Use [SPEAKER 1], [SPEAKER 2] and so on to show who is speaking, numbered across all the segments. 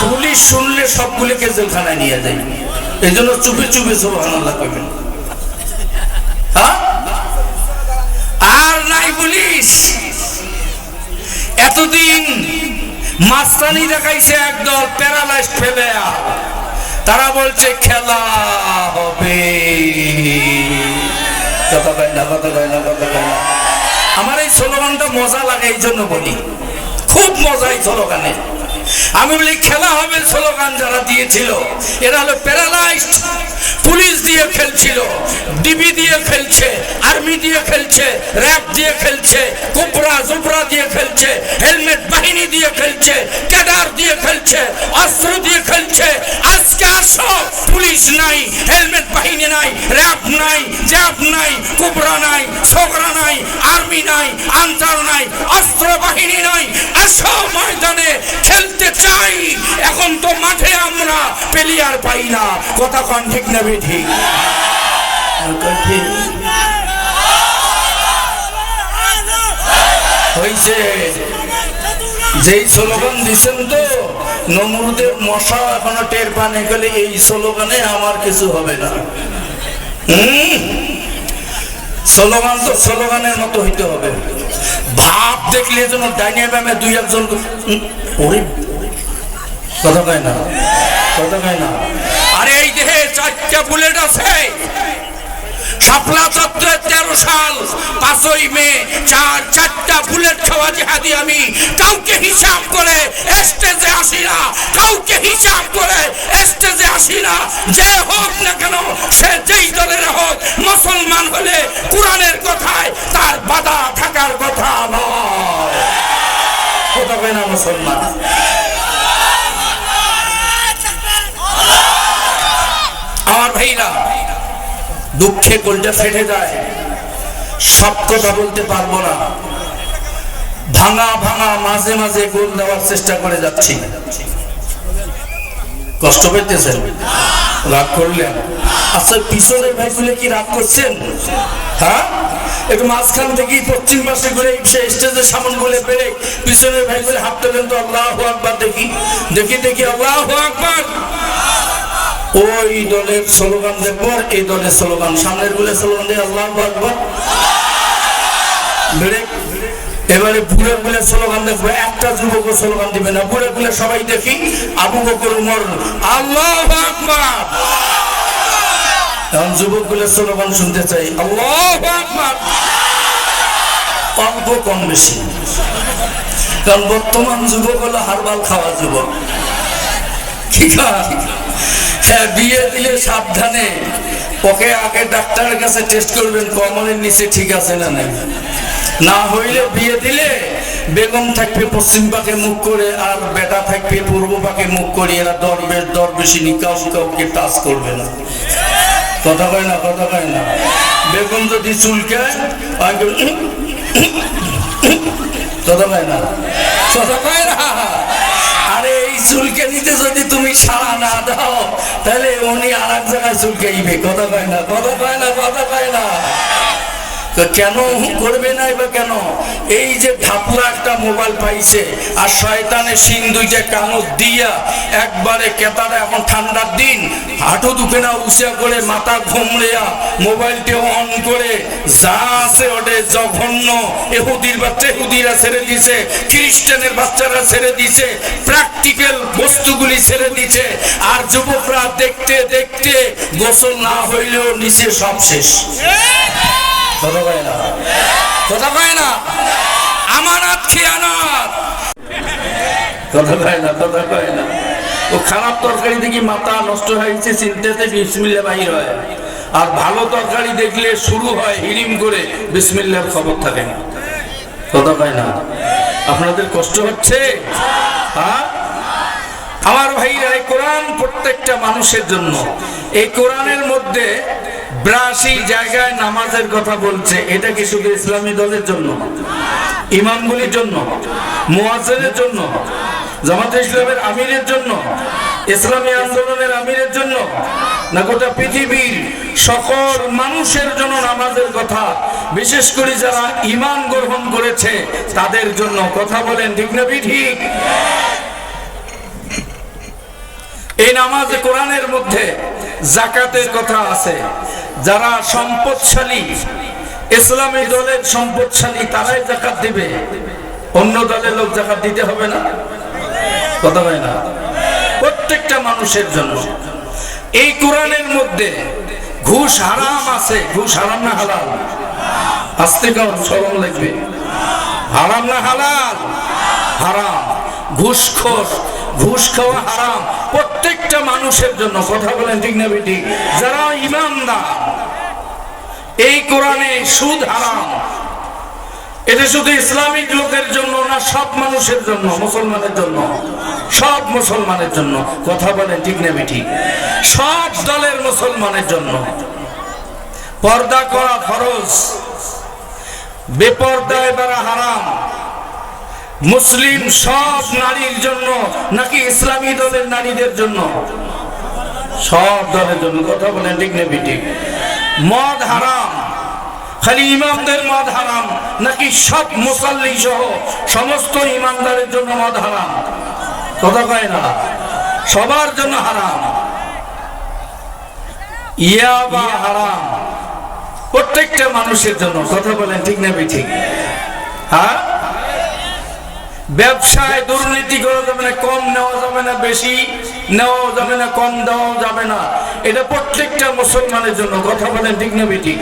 [SPEAKER 1] Police শুনলে সবগুলিকে জেলখানায় নিয়ে যায়। এই জন্য হ্যাঁ? আর নাই পুলিশ। এতদিন মাস্তানি দেখাইছে একদল প্যারালাইজ ফেলে তারা বলছে, খেলা হবে। কথা কথা আমার এই স্লোগানটা মজা লাগে, এই জন্য বলি। খুব মজা এই স্লোগানে। আমি বলি, খেলা হবে স্লোগান যারা দিয়েছিল, এরা হলো প্যারালাইজড পুলিশ দিয়ে খেলছিল ডিবি দিয়ে খেলছে আর্মি দিয়ে খেলছে র্যাব দিয়ে খেলছে কোবরা জুবরা দিয়ে খেলছে হেলমেট বাহিনী দিয়ে খেলছে ক্যাডার দিয়ে খেলছে, অস্ত্র দিয়ে খেলছে। আজকে আসো পুলিশ নাই হেলমেট বাহিনী নাই র্যাব নাই জ্যাব নাই, কোবরা নাই, ছোকরা নাই, আর্মি নাই, আনসার নাই অস্ত্র বাহিনী নাই। আসো ময়দানে খেলতে চাই। এখন তো মাঠে আমরা প্লেয়ার পাই না। কথা কন ঠিক না বে ঠিক? ঠিক হয়েছে যেই স্লোগান দিছেন তো, নমরুদের মশা এখনও টের পানে গেলে এই স্লোগানে আমার কিছু হবে না? স্লোগান তো স্লোগানের মতো হইতে হবে। ভাব দেখলে যেন ডাইনে ব্যামে দুই একজন ওরে, কথা কয় না, কথা কয় না। আরে এই দেহে চারটা বুলেট আছে। শাপলা চত্বরের তেরো সাল পাঁচই মে চার চারটা বুলেট খাওয়া জেহাদি আমি। কাউকে হিসাব করে স্টেজে আসি না কাউকে হিসাব করে স্টেজে আসি না। যে হোক না কেন সে যেই দলের হোক মুসলমান হলে কোরআনের কথায় তার বাধা থাকার কথা নয়। কথা না মুসলমান? আমার ভাইরা দুঃখে কোলটা ফেটে যায়। সব কথা বলতে পারব না। ভাঙা ভাঙা মাঝে মাঝে গোল দেওয়ার চেষ্টা করে যাচ্ছি। কষ্ট পেতেছেন? রাগ করলেন? আচ্ছা পিছনের ভাই গুলো কি রাগ করছেন? হ্যাঁ? একটু মাঝখান থেকে পশ্চিম পাশে ঘুরে সে স্টেজের সামনে বলে বেড়ে পিছনের ভাই গুলো হাত তোলেন তো আল্লাহ আকবার দেখি। দেখি দেখি, আল্লাহ আকবার। ওই দলের স্লোগান দেখব এই দলের স্লোগান। সামনেরগুলো স্লোগান দিয়ে আল্লাহ আকবার। এবারে বুড়ে বুড়ে স্লোগান দেখব। একটা যুবক স্লোগান দিবে না। বুড়ে বুড়ে সবাই দেখি, আবু বকর, উমর। আল্লাহ এখন যুবকগুলো স্লোগান শুনতে চাই। আল্লাহ অল্প কম বেশি। কারণ বর্তমান যুবক হলো হারবাল খাওয়া যুবক। কি খায়? হ্যাঁ বিয়ে দিলে সাবধানে ওকে আগে ডাক্তারের কাছে টেস্ট করবেন কমলের নিচে ঠিক আছে না নাই না হইলে বিয়ে দিলে বেগম থাকবে পশ্চিম পাকে মুখ করে আর বেটা থাকবে পূর্ব পাকে মুখ করে এরা দরবেশ দরবেশি কাউ কাউকে টাচ করবে না কথা কয় না কথা কয় না বেগম যদি চুলকায় কথা কয় না কথা কয় না আরে এই চুলকে নিতে যদি তুমি সাড়া না দাও তাহলে উনি আর এক জায়গায় চুলকাইবে। কথা পায় না, কথা পায় না, কথা পায় না। তো কেন করবে নাই বা কেন? এই যে ঢাপলা একটা মোবাইল পাইছে, আর শয়তানের সিং দুইটা কামড় দিয়া একবারে কেতারা এখন ঠান্ডার দিন, হাঁটু না, উঁচা করে মাথা ঘুমড়িয়া মোবাইলটি অন করে, যা আছে ওটে জঘন্য, এহুদির বাচ্চা এহুদিরা ছেড়ে দিছে, খ্রিস্টানের বাচ্চারা ছেড়ে দিছে, প্র্যাকটিক্যাল বস্তুগুলি ছেড়ে দিছে, আর যুবকরা দেখতে দেখতে গোসল না হইলেও নিচে সব শেষ। কথা কয় না। কথা কয় না। আমানত খেয়ানত কথা কয় না কথা কয় না। ও খারাপ তরকারি দেখি মাথা নষ্ট হয়েছে চিনতেতে বিসমিল্লা বাহির হয়। আর ভালো তরকারি দেখলে শুরু হয় হিরিম করে বিসমিল্লার খবর থাকে না। কথা কয় না। আপনাদের কষ্ট হচ্ছে? হ্যাঁ? আমার ভাইরা এই কোরআন প্রত্যেকটা মানুষের জন্য। এই কোরআনের মধ্যে ব্রাশি জায়গায় নামাজের কথা বলছে। এটা কি শুধু ইসলামী দলের জন্য? ইমামগুলির জন্য? মুয়াজ্জিনের জন্য? জামাতে ইসলামের আমিরের জন্য? ইসলামী আন্দোলনের আমিরের জন্য? না গোটা পৃথিবীর সকল মানুষের জন্য নামাজের কথা? বিশেষ করে যারা ইমান গ্রহণ করেছে, তাদের জন্য। কথা বলেন ঠিক না ঠিক নামাজ কোরআনের মধ্যে জাকাতের কথা আছে। যারা সম্পদশালী, ইসলামী দলের সম্পদশালী, তারাই জাকাত দিবে। অন্য দলের লোক জাকাত দিতে হবে না? কথা হয় না? প্রত্যেকটা মানুষের জন্য। এই কোরআনের মধ্যে ঘুষ হারাম আছে। ঘুষ হারাম না হালাল? আস্তে কারণ সরম লাগবে হারাম না হালাল? হারাম। ঘুষখোর ঘুষ খাওয়া হারাম। প্রত্যেকটা মানুষের জন্য কথা বলেন ঠিক না বেটি? যারা ইমানদার, এই কোরআনে সুদ হারাম। এটা শুধু ইসলামিক লোকের জন্য না, সব মানুষের জন্য, মুসলমানের জন্য, সব মুসলমানের জন্য। কথা বলেন ঠিক না বেটি? সব দলের মুসলমানের জন্য। পর্দা করা ফরজ। বেপর্দা এবার হারাম। মুসলিম সব নারীর জন্য, নাকি ইসলামী দলের নারীদের জন্য? সব দলের জন্য, কথা বলেন ঠিক নেবি ঠিক মদ হারাম, খালি ইমামদের মদ হারাম, নাকি সব মুসল্লি সহ সমস্ত ইমানদারের জন্য মদ হারাম? কথা কয় না, সবার জন্য হারাম। ইয়াবা হারাম, প্রত্যেকটা মানুষের জন্য, কথা বলেন ঠিক না ঠিক হ্যাঁ? ব্যবসায় দুর্নীতি করা যাবে না, কম নেওয়া যাবে না, বেশি নেওয়া যাবে না, কম দেওয়া যাবে না। এটা প্রত্যেকটা মুসলমানের জন্য, কথা বলেন ঠিক না ঠিক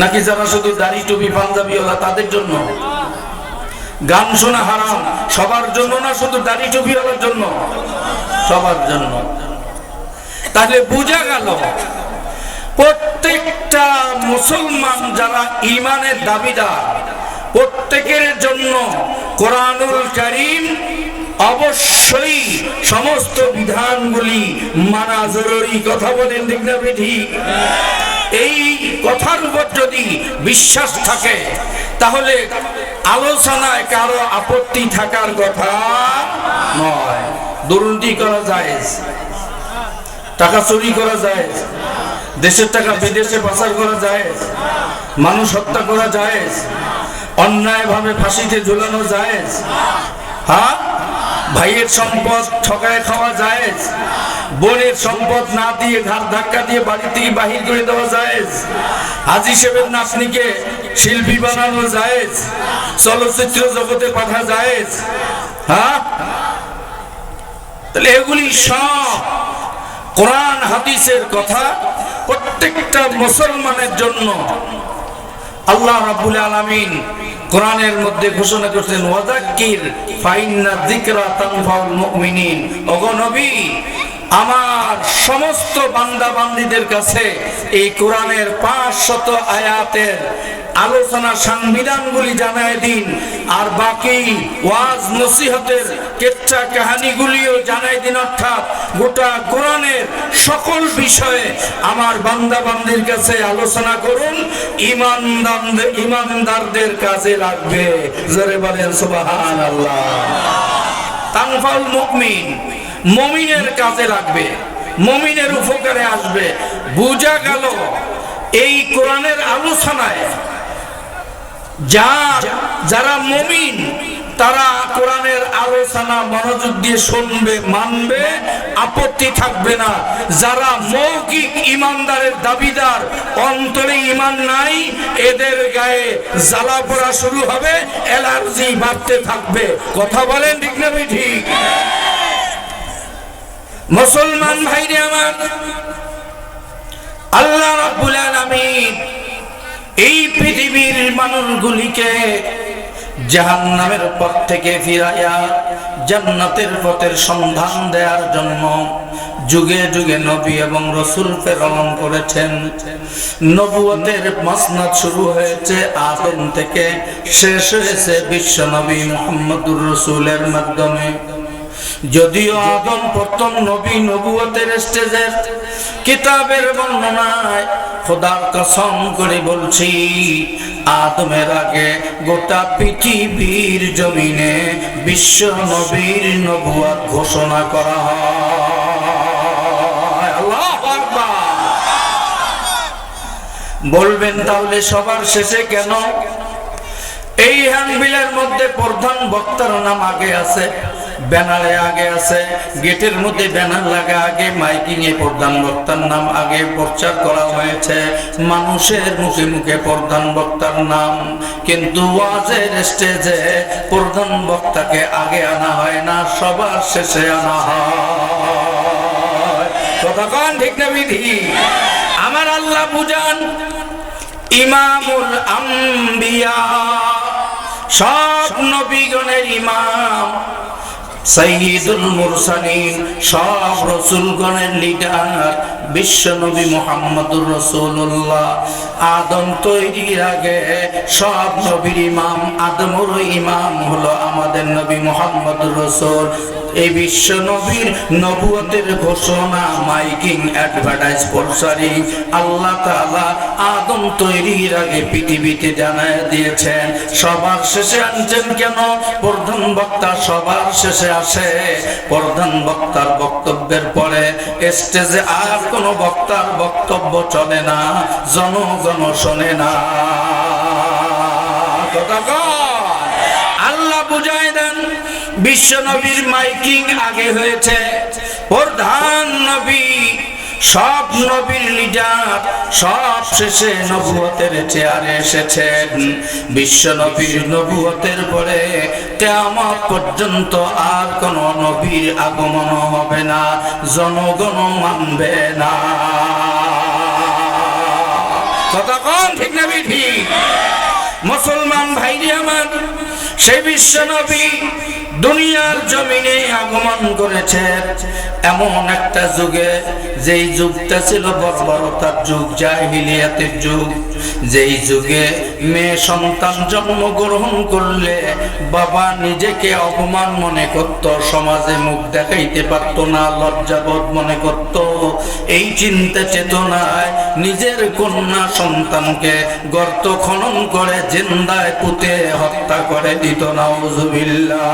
[SPEAKER 1] নাকি যারা শুধু দাড়ি, টুপি, পাঞ্জাবি ওলা, তাদের জন্য? গান শোনা হারাম, সবার জন্য না শুধু দাড়ি, টুপি ওলার জন্য? সবার জন্য। তাহলে বোঝা গেল, প্রত্যেকটা মুসলমান যারা ইমানের দাবিদার, প্রত্যেকের জন্য কোরআনুল করিম অবশ্যই সমস্ত বিধানগুলি মানা জরুরি। কথা বলেন ঠিক না ঠিক এই কথার উপর যদি বিশ্বাস থাকে, তাহলে আলোচনায় কারও আপত্তি থাকার কথা নয়। দুর্নীতি করা যায় টাকা চুরি করা যায় দেশের টাকা বিদেশে পাচার করা যায় মানুষ হত্যা করা যায় অন্যায় ভাবে ফাঁসিতে ঝুলানো যায় হ্যাঁ? ভাইয়ের সম্পদ ঠকায় খাওয়া যায় বোনের সম্পদ না দিয়ে ঘাট ধাক্কা দিয়ে বাড়ি থেকে বাহির করে দেওয়া যায় হাজি সাহেবের নাতনিকে শিল্পী বানানো যায় চলচ্চিত্র জগতে পাঠা যায় হ্যাঁ? তাহলে এগুলি সব কোরআন, হাদিসের কথা প্রত্যেকটা মুসলমানের জন্য। আল্লাহ রাব্বুল আলামিন কোরআনের মধ্যে ঘোষণা করছেন ওয়াজাক্কির ফাইন্না যিকরা তানফাউল মুমিনিন। ওগো নবী আমার সমস্ত বান্দা বান্দীদের কাছে এই কোরআনের পাঁচ শত আয়াতের আলোচনা সংবিধানগুলি জানায় দিন, আর বাকি ওয়াজ নসিহতের কেচ্ছা কাহানিগুলিও জানাই দিন, অর্থাৎ গোটা কোরআনের সকল বিষয়ে আমার বান্দা বান্দির কাছে আলোচনা করুন ইমানদার ইমানদারদের কাজে লাগবে। জোরে বলেন সুবাহান আল্লাহ তানফাল মুকমিন মমিনের কাজে লাগবে, মমিনের উপকারে আসবে। বুঝা গেল, এই কোরআনের আলোচনায় যার মমিন, তারা কোরআনের আলোচনা মনোযোগ দিয়ে শুনবে, মানবে, আপত্তি থাকবে না। যারা মৌখিক ইমানদারের দাবিদার, অন্তরে ইমান নাই, এদের গায়ে জ্বালা পড়া শুরু হবে, অ্যালার্জি বাড়তে থাকবে। কথা বলেন ঠিক না ঠিক? মুসলমান ভাইরে আমার, আল্লাহ রাব্বুল আলামিন এই পৃথিবীর মানুষগুলিকে জাহান্নামের পথ থেকে ফিরাইয়া জান্নাতের পথের সন্ধান দেওয়ার জন্য যুগে যুগে নবী এবং রসুল প্রেরণ করেছেন। নবুয়তের মাসনাদ শুরু হয়েছে আদম থেকে, শেষ হয়েছে বিশ্ব নবী মোহাম্মদুর রসুলের মাধ্যমে। যদিও আদম প্রথম নবী নবুয়তের স্টেজের কিতাবের বর্ণনায় খোদার কসম করে বলছি, আদমের আগে গোটা পৃথিবীর জমিনে বিশ্ব নবীর নবুয়াত ঘোষণা করা বলবেন তাহলে সবার শেষে কেন? এই হ্যান্ডবিলের মধ্যে প্রধান বক্তার নাম আগে আছে।
[SPEAKER 2] ব্যানারে আগে আছে, গেটের মধ্যে ব্যানার লাগা আগে, মাইকিং এ প্রধান বক্তার নাম আগে প্রচার করা হয়েছে। মানুষের মুখে মুখে প্রধান বক্তার নাম। কিন্তু ওয়াজের স্টেজে প্রধান বক্তাকে আগে আনা হয় না, সবার শেষে আনা হয়। কন ঠিক না বিধি? আমার আল্লাহ বুঝান, ইমামুল আম্বিয়া, সব নবীগণের ইমাম। সঈদুল মুরসালিন, সব রসুলগণের লিডার বিশ্ব নবী মোহাম্মদুর রসুল্লাহ আদম তৈরির আগে সব নবীর ইমাম, আদমুর ইমাম হলো আমাদের নবী মোহাম্মদুর রসুল। এই বিশ্ব নবীর নবুয়তের ঘোষণা, মাইকিং অ্যাডভার্টাইজ আল্লাহ আদম তৈরির আগে পৃথিবীতে জানায় দিয়েছেন, সবার শেষে আনছেন কেন? প্রধান বক্তা সবার শেষে আসে। প্রধান বক্তার বক্তব্যের পরে স্টেজে আর কোনো বক্তার বক্তব্য চলে না, জনগণ শোনে না। আল্লাহ দেন বিশ্ব নবীর মাইকিং আগে হয়েছে। প্রধান নবী, সব নবীর লিডার, সব শেষে নবুয়তের চেয়ারে এসেছেন। বিশ্ব নবীর নবুয়তের পরে কেয়ামত পর্যন্ত আর কোন নবীর আগমন হবে না, জনগণ মানবে না। কম ঠিক না ঠিক মুসলমান ভাইরি সেই বিশ্ব নবী দুনিয়ার জমিনে আগমন করেছেন এমন একটা যুগে যেই যুগটা ছিল বর্বরতার যুগ, জাহিলিয়াতের যুগ। যেই যুগে মেয়ে সন্তান জন্মগ্রহণ করলে বাবা নিজেকে অপমান মনে করত, সমাজে মুখ দেখাইতে পারত না লজ্জাবোধ মনে করত। এই চিন্তা চেতনায় নিজের কন্যা সন্তানকে গর্ত খনন করে জিন্দায় পুঁতে হত্যা করে দিত, নাউজুবিল্লাহ।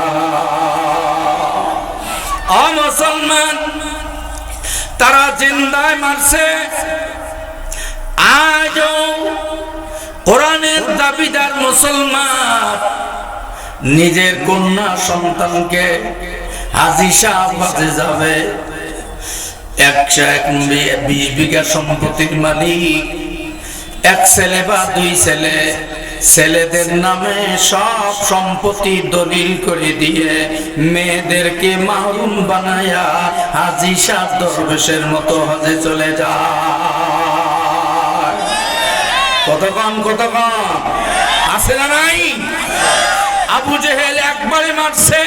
[SPEAKER 2] মুসলমান, তারা জিন্দায় মারছে কোরআনের দাবিদার মুসলমান, নিজের কন্যা সন্তানকে হাজি যাবে। এক ছেলে বা দুই ছেলে, ছেলেদের নামে সব সম্পত্তি দলিল করে দিয়ে মেয়েদেরকে মাহরুম বানায়া হাজি সাহ দরবেশের মতো হজে চলে যায়। কতক্ষণ কতক্ষণ? আছে না নাই? আবু জেহেল একবারে মারছে।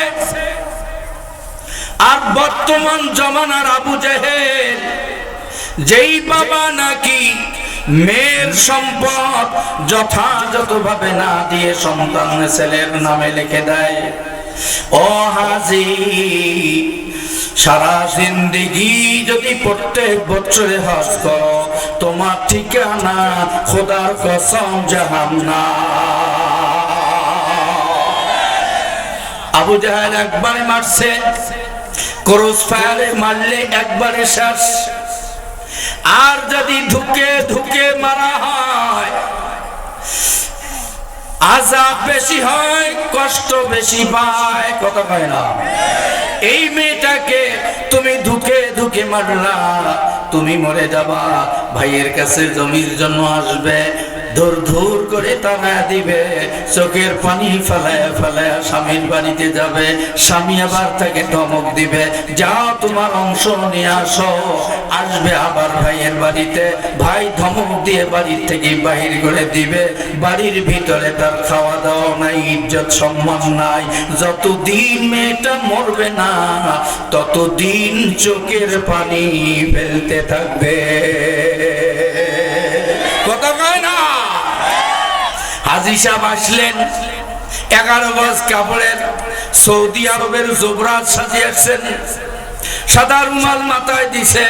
[SPEAKER 2] আর বর্তমান জমানার আবু জেহেল, যেই বাবা নাকি মেয়ের সম্পদ যথাযথভাবে না দিয়ে সন্তান ছেলের নামে লিখে দেয়, ও হাজি সারা জিন্দিগি যদি প্রত্যেক বছরে হজ করো, তোমার ঠিকানা খোদার কসম জাহান্না আবু জাহেল একবারে মারছে ক্রস ফায়ারে মারলে একবারে শেষ। আর যদি ধুকে ধুকে মারা হয় আজাব বেশি হয়, কষ্ট বেশি পায়। কথা কয় না। এই মেয়েটাকে তুমি ধুকে ধুকে মারলা, তুমি মরে যাবা। ভাইয়ের কাছে জমির জন্য আসবে ধুর ধুর করে টানা দিবে। চোখের পানি ফেলায় ফেলায় স্বামীর বাড়িতে যাবে। স্বামী আবার তাকে দিবে, যাও তোমার অংশ নিয়ে আসো। আসবে আবার ভাইয়ের বাড়িতে। ভাই ধমক দিয়ে বাড়ির থেকে বাহির করে দিবে। বাড়ির ভিতরে তার খাওয়া দাওয়া নাই, ইজ্জত সম্মান নাই। যতদিন মেয়েটা মরবে না, ততদিন চোখের পানি ফেলতে থাকবে। কথা হাজি সাহেব আসলেন। এগারো গজ কাপড়ের সৌদি আরবের যুবরাজ সাজিয়েছেন। সাদা রুমাল মাথায় দিছে,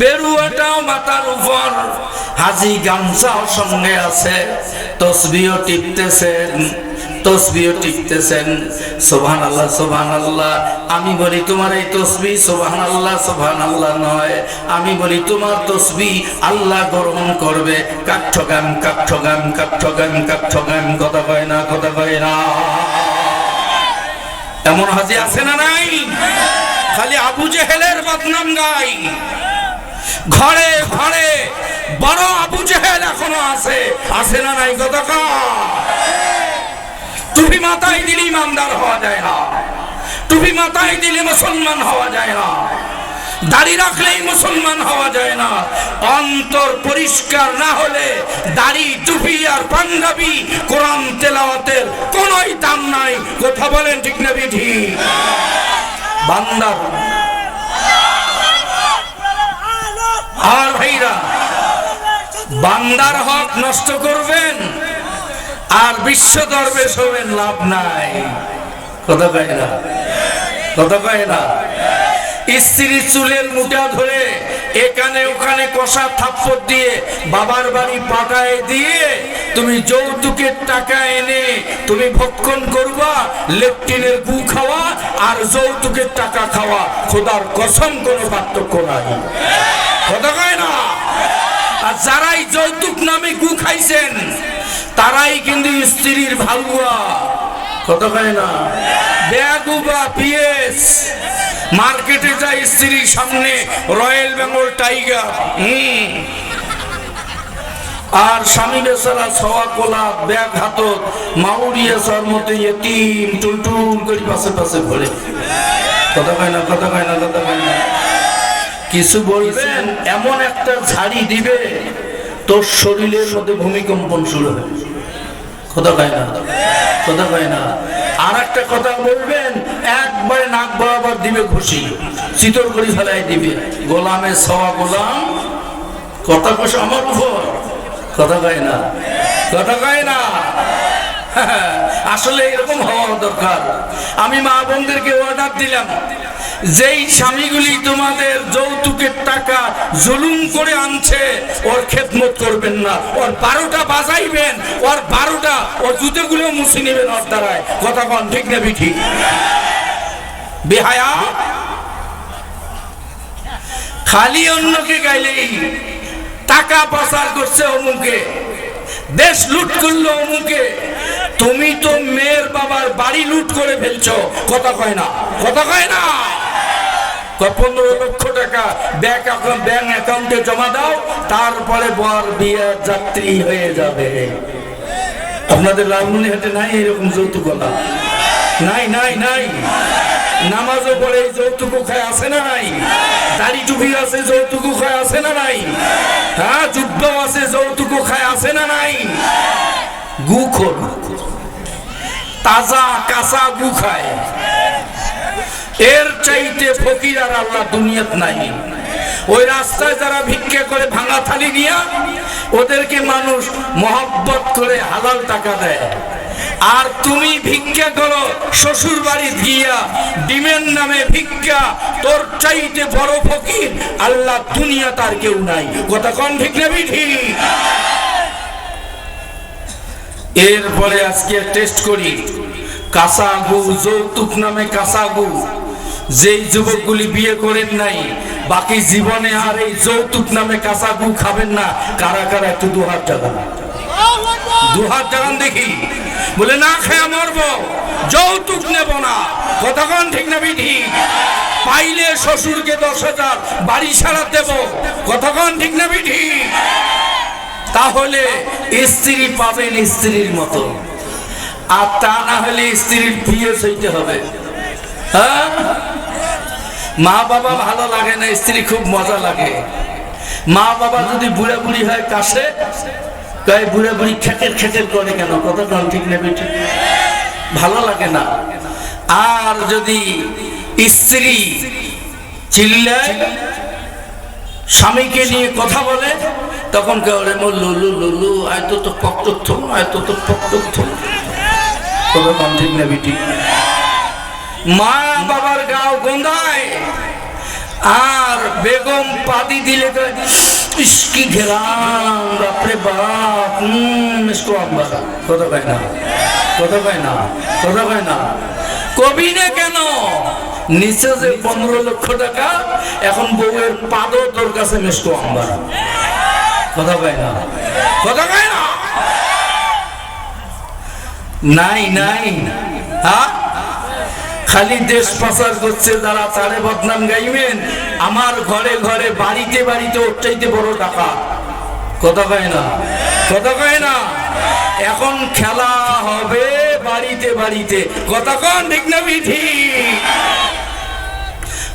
[SPEAKER 2] বেরুয়াটাও মাথার উপর। হাজি গামছাও সঙ্গে আছে তসবিও টিপতেছেন। তসবিও টিপতেছেন সোভান আল্লাহ সোভান আল্লাহ আমি বলি, তোমার এই তসবি সোভান আল্লাহ সোভান আল্লাহ নয়। আমি বলি, তোমার তসবি আল্লাহ গ্রহণ করবে। কাঠগাম কাঠগাম কাঠগাম কাঠগাম কথা কয় না, কথা কয় না। এমন হাজি আছে না নাই? খালি আবু জেহেলের বদনাম গাই। ঘরে ঘরে, বড় আবু জেহেল এখনও আছে। আছে না নাই গতকা টুপি মাথায় দিলে ইমানদার হওয়া যায় না। টুপি মাথায় দিলে মুসলমান হওয়া যায় না। দাড়ি রাখলেই মুসলমান হওয়া যায় না। অন্তর পরিষ্কার না হলে দাড়ি, টুপি আর পাঞ্জাবি কোরআন তেলাওয়াতের কোনোই দাম নাই। কথা বলেন ঠিক না বিধি? বান্দার। আর ভাইরা, বান্দার হক নষ্ট করবেন। আর বিশ্ব দরবেশ হবেন লাভ নাই। কথা কয় না? কথা কয় না? স্ত্রী চুলের মুঠা ধরে এখানে ওখানে কষা থাপ্পড় দিয়ে বাবার বাড়ি পাঠায় দিয়ে তুমি যৌতুকের টাকা এনে তুমি ভক্ষণ করবা, লেপটিনের গু খাওয়া আর যৌতুকের টাকা খাওয়া। খোদার কসম, কোনো পার্থক্য নাই। কথা কয় না? আর যারাই যৌতুক নামে গু খাইছেন তারাই কিন্তু স্ত্রীর ভালুয়া। কত কয় না? ব্যাগু বা পিএস। মার্কেটে যায় স্ত্রীর সামনে রয়্যাল বেঙ্গল টাইগার। হুম। আর স্বামী বেচারা সওয়া কোলা, ব্যাগ হাতত মাউরিয়া সর মতো এতিম, টুলটুল করে পাশে পাশে ঘোরে। কথা কয় না কথা কয় না কথা কয় না। কিছু বলবেন? এমন একটা ঝাড়ি দিবে তোর শরীরের মধ্যে ভূমিকম্পন শুরু হবে কথা কয় না? কথা কয় না? আর একটা কথা বলবেন, একবারে নাক বরাবর দিবে ঘুষি। চিতর করে ফেলাই দিবে। গোলামে সওয়া গোলাম, কথা কষ আমার উপর কথা কয় না? কথা কয় না? আসলে এরকম হওয়া দরকার। আমি মা বোনদেরকে অর্ডার দিলাম। যেই স্বামীগুলি তোমাদের যৌতুকের টাকা জুলুম করে আনছে, ওর খেদমত করবেন না। ওর বারোটা বাজাইবেন, ওর বারোটা, ওর জুতোগুলো মুছে নেবেন ওর দ্বারায়। কথা কন, ঠিক না বিঠি? বেহায়া? খালি অন্যকে গাইলেই টাকা পাচার করছে অমুকে। দেশ লুট করল অমুকে। তুমি তো মেয়ের বাবার বাড়ি লুট করে ফেলছো। কথা কয় না। কথা কয় না। পনেরো লক্ষ টাকা ব্যাংক ব্যাংক অ্যাকাউন্টে জমা দাও, তারপরে বর বিয়ের যাত্রী হয়ে যাবে। আপনাদের লালমনিহাটে নাই এরকম যৌতুকলা নাই নাই নাই। নামাজও পড়ে যৌতুক খায়, আছে না নাই? দাড়ি টুপি আছে যৌতুক খায়, আছে না নাই? হ্যাঁ যুদ্ধ আছে যৌতুক খায়, আছে না নাই? গু খোর তাজা কাঁচা গু খায়। এর চাইতে ফকির আর আল্লাহ দুনিয়াত নাই। ওই রাস্তায় যারা করে ভাঙা থালি নিয়া, ওদেরকে মানুষ মহব্বত করে হালাল টাকা দেয়। আর তুমি ভিক্ষা করো শ্বশুর বাড়ি গিয়া, ডিমের নামে ভিক্ষা, তোর চাইতে বড় ফকির আল্লাহ দুনিয়া তার কেউ নাই। কথা কন ঠিক না ঠিক এরপরে আজকে টেস্ট করি। কাঁচা গু যৌতুক নামে কাঁচা গু যেই যুবকগুলি বিয়ে করেন নাই, বাকি জীবনে আর এই যৌতুক নামে কাঁচা গু খাবেন না। কারা কারা একটু দুহাত জাগান। দুহাত জাগান দেখি। বলে, না খেয়ে মরবো, যৌতুক নেব না। কতক্ষণ ঠিক না বিধি? পাইলে শ্বশুরকে দশ হাজার, বাড়ি ছাড়া দেব। কতক্ষণ ঠিক না বিধি? তাহলে স্ত্রী পাবেন স্ত্রীর মতো। আর তা না হলে স্ত্রীর বিয়ে হইতে হবে। হ্যাঁ? মা বাবা ভালো লাগে না, স্ত্রী খুব মজা লাগে। মা বাবা যদি বুড়া বুড়ি হয় কাছে কয় বুড়া বুড়ি খেকের খেকের করে কেন? কত ঠিক নেবে ঠিক ভালো লাগে না। আর যদি স্ত্রী চিল্লায় স্বামীকে নিয়ে কথা বলে, তখন কেউ রে লুলু লুলু আয় তো তো পক্তথ আয় তো তো পক্তথ তবে কম ঠিক না বিটি। মা বাবার গাও গন্ধায় আর বেগম পাদি দিলে তো ঘেরাম, বাপরে বাপ ইসকো আম্বারা কথা কয় না, কথা কয় না, কথা কয় না। কবি না কেন? নিচে যে পনেরো লক্ষ টাকা, এখন বউয়ের পাদও তোর কাছে মিষ্টো আম্বারা কথা কয় না? কথা কয় না? নাই নাই। হ্যাঁ খালি দেশ পাচার করছে যারা তারে বদনাম গাইবেন, আমার ঘরে ঘরে বাড়িতে বাড়িতে ওর চাইতে বড় টাকা। কথা কয় না? কথা কয় না? এখন খেলা হবে বাড়িতে বাড়িতে। কথা কন ঠিক না, বিধি?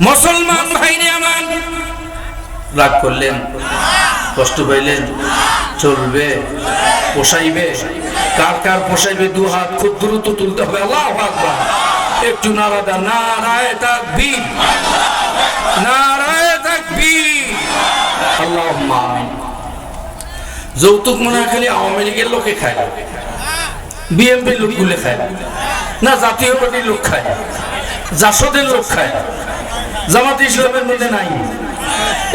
[SPEAKER 2] মুসলমান ভাইরে আমার। রাগ করলেন, কষ্ট পাইলেন, চলবে, পোষাইবে, কার কার পোষাইবে দু হাত, খুব দ্রুত তুলতে হবে, আল্লাহ আকবার। একটু নারাদা নারায় তাকবীর নারায় তাকবীর। আল্লাহুম্মা আমিন। যৌতুক মনে হয় খালি আওয়ামী লীগের লোকে খায়। বিএমপির লোকগুলো খায়। না, জাতীয় পার্টির লোক খায়। জাসদের লোক খায়। জামাত ইসলামের মধ্যে নাই।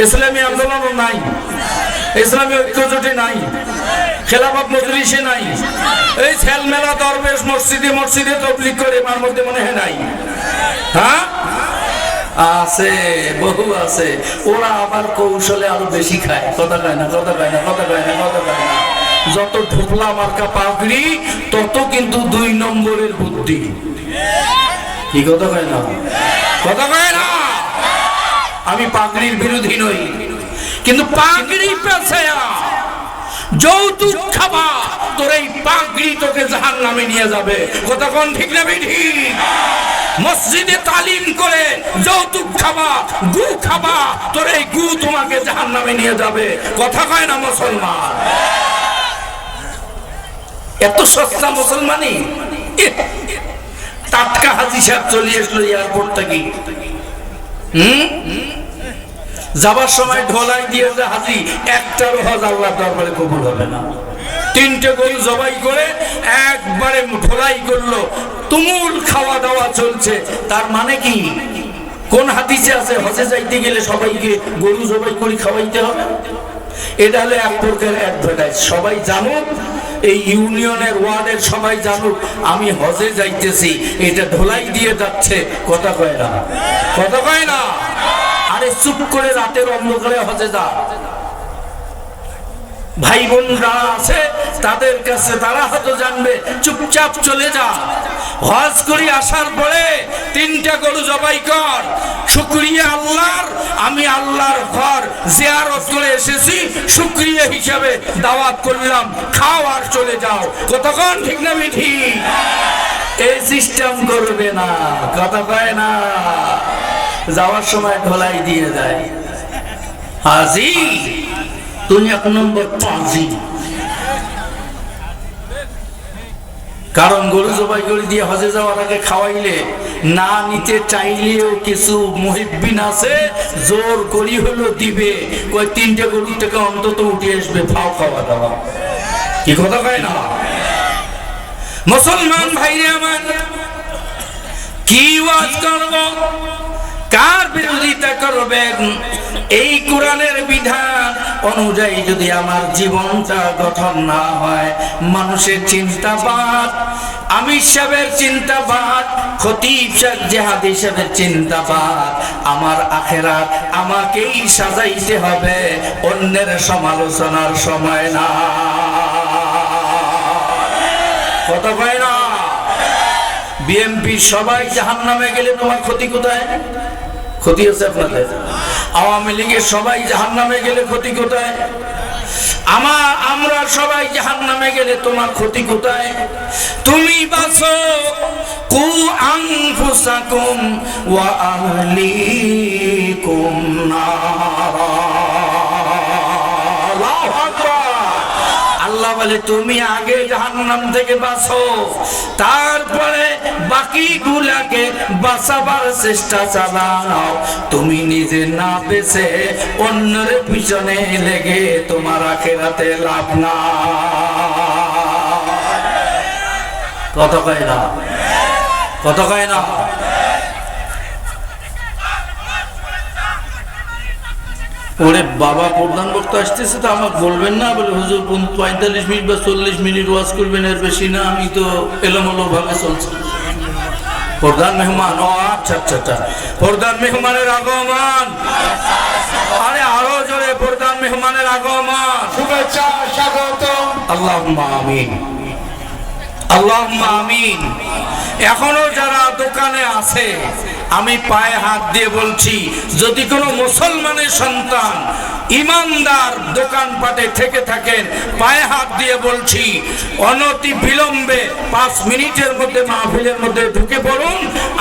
[SPEAKER 2] ইসলামী আন্দোলনও নাই। ইসলামী ঐক্যজোটে নাই। খেলাফত মজলিসে নাই। এই ছেলমেলা দরবেশ মসজিদে মসজিদে তবলিগ করে এর মধ্যে মনে হয় নাই। হ্যাঁ? আছে, বহু আছে। ওরা আবার কৌশলে আরও বেশি খায়। কথা কয় না, কথা কয় না, কথা কয় না, কথা কয় না। যত ঢোকলা মার্কা, পাগড়ি, তত কিন্তু দুই নম্বরের বুদ্ধি। কি কথা কয় না? কথা কয় না? আমি পাগড়ির বিরোধী নই। কিন্তু পাগড়ি পেছায়া যৌতুক খাবা তোর এই পাগড়ি তোকে জাহান নামে নিয়ে যাবে। কথা কোন ঠিক না বেঠি মসজিদে তালিম করে যৌতুক খাবা গু খাবা তোর এই গু তোমাকে জাহান নামে নিয়ে যাবে। কথা কয় না মুসলমান? এত সস্তা মুসলমানই টাটকা হাজি সাহেব চলে আসলো এয়ারপোর্ট থেকে। হুম? যাবার সময় ঢোলাই দিয়ে যে হাজি, একটারও হজ আল্লাহ দরবারে কবুল হবে না। তিনটে গরু জবাই করে একবারে ঢোলাই করল। তুমুল খাওয়া দাওয়া চলছে। তার মানে কি? কোন হাদিসে আছে, হজে যাইতে গেলে সবাইকে গরু জবাই করে খাওয়াইতে হবে? এটা হলো এক প্রকার অ্যাডভার্টাইজ সবাই জানুক, এই ইউনিয়নের ওয়ার্ডের সবাই জানুক, আমি হজে যাইতেছি, এটা ঢোলাই দিয়ে যাচ্ছে, কথা কয় না? কথা কয় না? আরে চুপ করে রাতের অন্ধকারে হজে যা। ভাই বোন আছে, তাদের কাছে তারা হয়তো জানবে, চুপচাপ চলে যা। হজ করি আসার পরে তিনটা গরু জবাই কর। শুক্রিয়া আল্লাহর, আমি আল্লাহর ঘর জিয়ারত করে এসেছি, শুক্রিয়া হিসাবে দাওয়াত করলাম, খাও আর চলে যাও। কতক্ষণ? ঠিক না মিঠি? এই সিস্টেম করবে না, কথা কয় না। যাওয়ার সময় ঢোলাই দিয়ে যায় হাজি, তুমি এক নম্বর পাঁচি কারণ গরু জবাই করে দিয়ে হজে যাওয়ার আগে খাওয়াইলে না নিতে চাইলেও কিছু মুহিব্বিন আছে, জোর করি হলো দিবে। কই তিনটে গরুর থেকে অন্তত উঠে আসবে, ফাও খাওয়া দাওয়া। কি কথা কয় না? মুসলমান ভাইরে আমার, কি ওয়াজ করব? কার বিরোধিতা করবেন? এই কোরআনের বিধান অনুযায়ী যদি আমার জীবনটা গঠন না হয়, মানুষের চিন্তাবাদ আমি সাহেবের চিন্তাবাদ, খতিব সাহেব, জেহাদ হিসেবের চিন্তাবাদ, আমার আখেরাত আমাকেই সাজাইতে হবে, অন্যের সমালোচনার সময় না। কত পায় না? বিএমপি সবাই জাহান নামে গেলে তোমার ক্ষতি কোথায়? ক্ষতি হচ্ছে আপনাদের? আওয়ামী লীগের সবাই জাহান নামে গেলে ক্ষতি কোথায়? আমার, আমরা সবাই জাহান নামে গেলে তোমার ক্ষতি কোথায়? তুমি বাসো কু আনফুসাকুম ওয়া আহলিকুম নারা। বলে, তুমি আগে জাহান্নাম থেকে বাঁচো। তারপরে বাকি গুলাকে বাঁচাবার চেষ্টা চালাও তুমি নিজে না বেঁচে অন্যের পিছনে লেগে তোমার আখেরাতে লাভ না কত কয় না? কত কয় না? ওরে বাবা প্রধান বক্তা আসতেছে তো আমাকে বলবেন না? বলে হুজুর পঁয়তাল্লিশ মিনিট বা চল্লিশ মিনিট ওয়াজ করবেন এর বেশি না আমি তো এলোমেলো ভাবে চলছি। প্রধান মেহমান ও আচ্ছা আচ্ছা আচ্ছা। প্রধান মেহমানের আগমন। আরে আরও জোরে প্রধান মেহমানের আগমন।
[SPEAKER 3] শুভেচ্ছা স্বাগত।
[SPEAKER 2] আল্লাহ আমিন। আল্লাহ আমিন। এখনও যারা দোকানে আছে আমি পায়ে হাত দিয়ে বলছি, যদি কোনো মুসলমানের সন্তান ইমানদার দোকানপাটে থেকে থাকেন, পায়ে হাত দিয়ে বলছি, অনতি বিলম্বে পাঁচ মিনিটের মধ্যে মাহফিলের মধ্যে ঢুকে পড়ুন,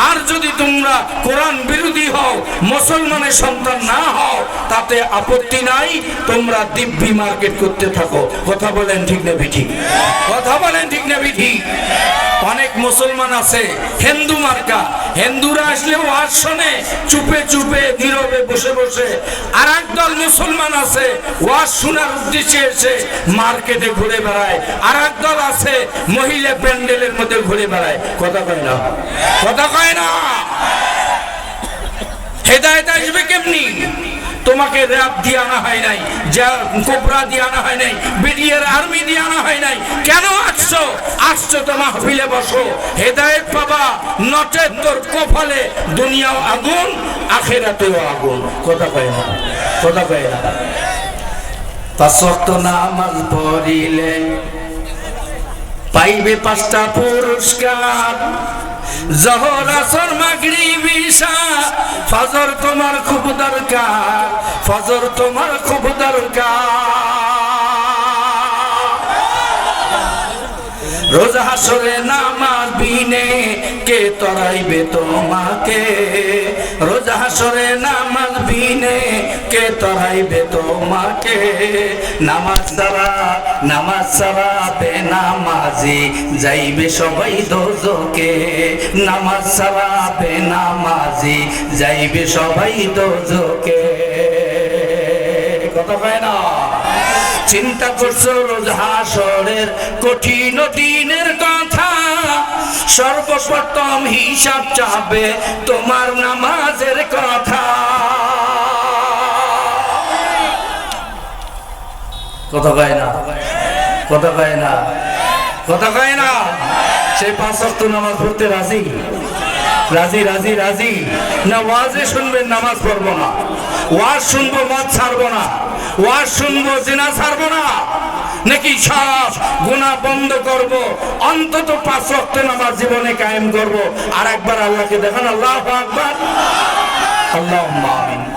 [SPEAKER 2] আর যদি তোমরা কোরআন বিরোধী হও, মুসলমানের সন্তান না হও, তাতে আপত্তি নাই, তোমরা দিব্যি মার্কেট করতে থাকো। কথা বলেন ঠিক না ঠিক কথা বলেন ঠিক না ঠিক অনেক মুসলমান আছে, হিন্দু মার্কা, হিন্দুরা আসলে ওয়াজ শোনে, চুপে চুপে, নীরবে বসে বসে। আর একদল মুসলমান আছে, ওয়াজ শোনার উদ্দেশ্যে এসে মার্কেটে ঘুরে বেড়ায়। আর একদল আছে, মহিলা প্যান্ডেলের মধ্যে ঘুরে বেড়ায়। কথা কয় না? কথা কয় না? হেদায়ত আসবে কেমনি? তোমাকে র্যাব দিয়ে আনা হয় নাই, যা কোবরা দিয়ে আনা হয় নাই, বিডিআর আর্মি দিয়ে আনা হয় নাই। কেন আসছো? আসছো তো মাহফিলে বসো। হেদায়েত পাবা, নচে তোর কপালে দুনিয়াও আগুন, আখেরাতেও আগুন। কথা কয় না, কথা কয় না।
[SPEAKER 1] পাঁচ নামাজ পড়িলে
[SPEAKER 2] পাইবে পাঁচটা পুরস্কার। জহর আসর মাগরি বিশা ফজর তোমার খুব দরকার ফজর তোমার খুব দরকার। রোজা হাসরে নামাজ বিনে কে তরাইবে তোমাকে? রোজা হাসরে নামাজ বিনে কে তরাইবে তোমাকে? নামাজ সারা নামাজ সারা বে নামাজি যাইবে সবাই দোজকে। নামাজ সারা বে নামাজি যাইবে সবাই দোজকে। চিন্তা করছ রোজ হাসরের কঠিন দিনের কথা? সর্বপ্রথম হিসাব চাবে তোমার নামাজের কথা। কথা কয় না? কথা কয় না? কথা কয় না? সে পাঁচ ওয়াক্ত নামাজ পড়তে রাজি? রাজি রাজি রাজি। না ওয়াজে শুনবেন, নামাজ পড়ব না। ওয়াজ শুনব, মদ ছাড়বো না। ছাড়বো না। নাকি গুণা বন্ধ করব। অন্তত আমার জীবনে কায়েম করব। আর একবার আল্লাহকে দেখান, আল্লাহ আকবার। আল্লাহ